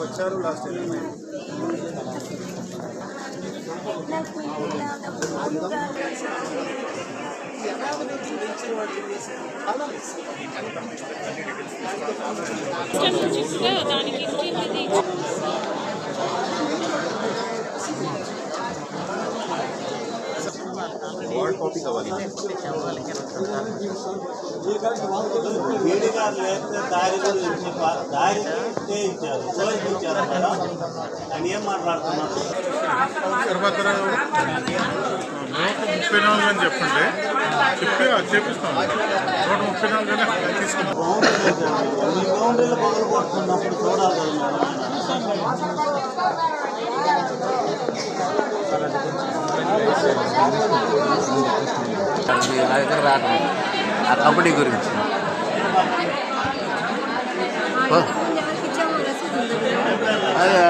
వచ్చారు లాస్ట్ దానికి తర్వాత నూట ముప్పై నాలుగు అని చెప్పండి. చెప్పి అది చేపిస్తాం నూట ముప్పై నాలుగు తీసుకుంటాం బౌండరీలు పగలు కొట్టుకున్నప్పుడు చూడాలి అది నా దగ్గర రావట్లేదు ఆ కబడ్డీ గురించి ఓ, ఎవరికి ఇచ్చామో రసీదు ఉంది అది ఆ,